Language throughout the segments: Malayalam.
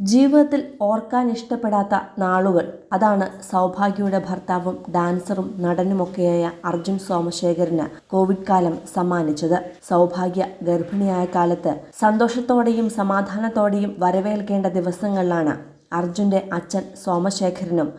ജീവിതത്തിൽ ഓർക്കാൻ ഇഷ്ടപ്പെടാത്ത നാളുകൾ. അതാണ് സൗഭാഗ്യയുടെ ഭർത്താവും ഡാൻസറും നടനുമൊക്കെയായ അർജുൻ സോമശേഖരന് കോവിഡ് കാലം സമ്മാനിച്ചത്. സൗഭാഗ്യ ഗർഭിണിയായ കാലത്ത് സന്തോഷത്തോടെയും സമാധാനത്തോടെയും വരവേൽക്കേണ്ട ദിവസങ്ങളിലാണ് അർജുന്റെ അച്ഛൻ സോമശേഖരനും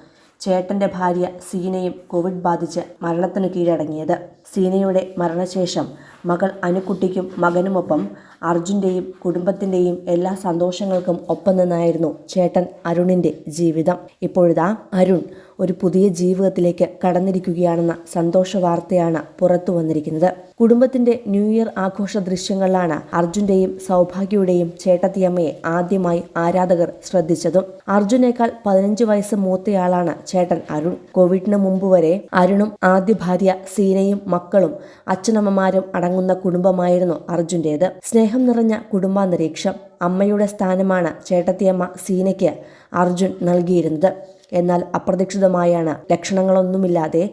ചേട്ടന്റെ ഭാര്യ സീനയും കോവിഡ് ബാധിച്ച് മരണത്തിന് കീഴടങ്ങിയത്. സീനയുടെ മരണശേഷം മകൾ അനുക്കുട്ടിക്കും മകനുമൊപ്പം അർജുന്റെയും കുടുംബത്തിന്റെയും എല്ലാ സന്തോഷങ്ങൾക്കും ഒപ്പം നിന്നായിരുന്നു ചേട്ടൻ അരുണിന്റെ ജീവിതം. ഇപ്പോഴിതാ അരുൺ ഒരു പുതിയ ജീവിതത്തിലേക്ക് കടന്നിരിക്കുകയാണെന്ന സന്തോഷ വാർത്തയാണ് പുറത്തു വന്നിരിക്കുന്നത്. കുടുംബത്തിന്റെ ന്യൂ ഇയർ ആഘോഷ ദൃശ്യങ്ങളിലാണ് അർജുന്റെയും സൗഭാഗ്യയുടെയും ചേട്ടത്തിയമ്മയെ ആദ്യമായി ആരാധകർ ശ്രദ്ധിച്ചതും. അർജുനേക്കാൾ പതിനഞ്ച് വയസ്സ് മൂത്തയാളാണ് ചേട്ടൻ അരുൺ. കോവിഡിന് മുമ്പ് വരെ അരുണും ആദ്യ ഭാര്യ സീനയും മക്കളും അച്ഛനമ്മമാരും അടങ്ങുന്ന കുടുംബമായിരുന്നു അർജുന്റേത് സ്നേഹം നിറഞ്ഞ കുടുംബാന്തരീക്ഷം അമ്മയുടെ സ്ഥാനമാണ് ചേട്ടത്തിയമ്മ സീനയ്ക്ക് അർജുൻ നൽകിയിരുന്നത്. എന്നാൽ അപ്രതീക്ഷിതമായാണ് ലക്ഷണങ്ങളൊന്നുമില്ലാതെ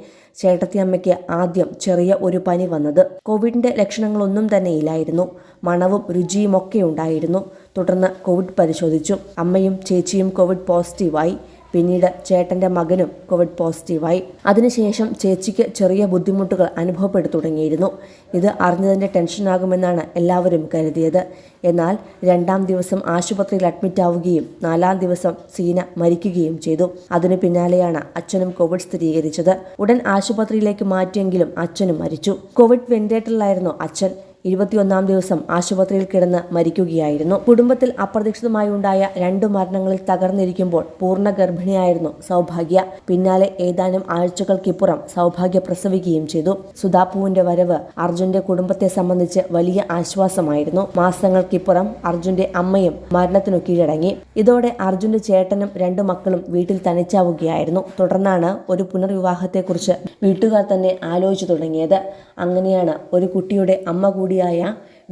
ചേട്ടത്തിയമ്മയ്ക്ക് ആദ്യം ചെറിയ ഒരു പനി വന്നത്. കോവിഡിന്റെ ലക്ഷണങ്ങളൊന്നും തന്നെ ഇല്ലായിരുന്നു. മണവും രുചിയുമൊക്കെ ഉണ്ടായിരുന്നു. തുടർന്ന് കോവിഡ് പരിശോധിച്ചു. അമ്മയും ചേച്ചിയും കോവിഡ് പോസിറ്റീവായി. പിന്നീട് ചേട്ടന്റെ മകനും കോവിഡ് പോസിറ്റീവായി. അതിനുശേഷം ചേച്ചിക്ക് ചെറിയ ബുദ്ധിമുട്ടുകൾ അനുഭവപ്പെട്ടു തുടങ്ങിയിരുന്നു. ഇത് അറിഞ്ഞതിന്റെ ടെൻഷനാകുമെന്നാണ് എല്ലാവരും കരുതിയത്. എന്നാൽ രണ്ടാം ദിവസം ആശുപത്രിയിൽ അഡ്മിറ്റ് ആവുകയും നാലാം ദിവസം സീന മരിക്കുകയും ചെയ്തു. അതിനു പിന്നാലെയാണ് അച്ഛനും കോവിഡ് സ്ഥിരീകരിച്ചത്. ഉടൻ ആശുപത്രിയിലേക്ക് മാറ്റിയെങ്കിലും അച്ഛനും മരിച്ചു. കോവിഡ് വെന്റിലേറ്ററിലായിരുന്നു അച്ഛൻ. ഇരുപത്തിയൊന്നാം ദിവസം ആശുപത്രിയിൽ കിടന്ന് മരിക്കുകയായിരുന്നു. കുടുംബത്തിൽ അപ്രതീക്ഷിതമായി ഉണ്ടായ രണ്ടു മരണങ്ങളിൽ തകർന്നിരിക്കുമ്പോൾ പൂർണ ഗർഭിണിയായിരുന്നു സൗഭാഗ്യ. പിന്നാലെ ഏതാനും ആഴ്ചകൾക്കിപ്പുറം സൗഭാഗ്യ പ്രസവിക്കുകയും ചെയ്തു. സുധാപുവിന്റെ വരവ് അർജുന്റെ കുടുംബത്തെ സംബന്ധിച്ച് വലിയ ആശ്വാസമായിരുന്നു. മാസങ്ങൾക്കിപ്പുറം അർജുന്റെ അമ്മയും മരണത്തിനു കീഴടങ്ങി. ഇതോടെ അർജുന്റെ ചേട്ടനും രണ്ടു മക്കളും വീട്ടിൽ തനിച്ചാവുകയായിരുന്നു. തുടർന്നാണ് ഒരു പുനർവിവാഹത്തെക്കുറിച്ച് വീട്ടുകാർ തന്നെ ആലോചിച്ചു തുടങ്ങിയത്. അങ്ങനെയാണ് ഒരു കുട്ടിയുടെ അമ്മ കൂടിയായ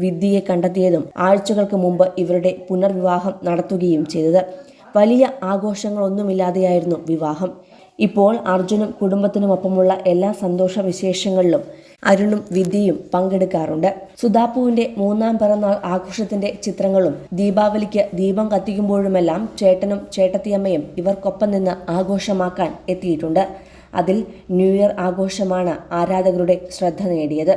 വിദ്യയെ കണ്ടെത്തിയതും ആഴ്ചകൾക്ക് മുമ്പ് ഇവരുടെ പുനർവിവാഹം നടത്തുകയും ചെയ്തത്. വലിയ ആഘോഷങ്ങളൊന്നുമില്ലാതെയായിരുന്നു വിവാഹം. ഇപ്പോൾ അർജുനും കുടുംബത്തിനുമൊപ്പമുള്ള എല്ലാ സന്തോഷ വിശേഷങ്ങളിലും അരുണും വിദ്യയും പങ്കെടുക്കാറുണ്ട്. സുധാപ്പുവിന്റെ മൂന്നാം പിറന്നാൾ ആഘോഷത്തിന്റെ ചിത്രങ്ങളും ദീപാവലിക്ക് ദീപം കത്തിക്കുമ്പോഴുമെല്ലാം ചേട്ടനും ചേട്ടത്തിയമ്മയും ഇവർക്കൊപ്പം നിന്ന് ആഘോഷമാക്കാൻ എത്തിയിട്ടുണ്ട്. അതിൽ ന്യൂ ഇയർ ആഘോഷമാണ് ആരാധകരുടെ ശ്രദ്ധ നേടിയത്.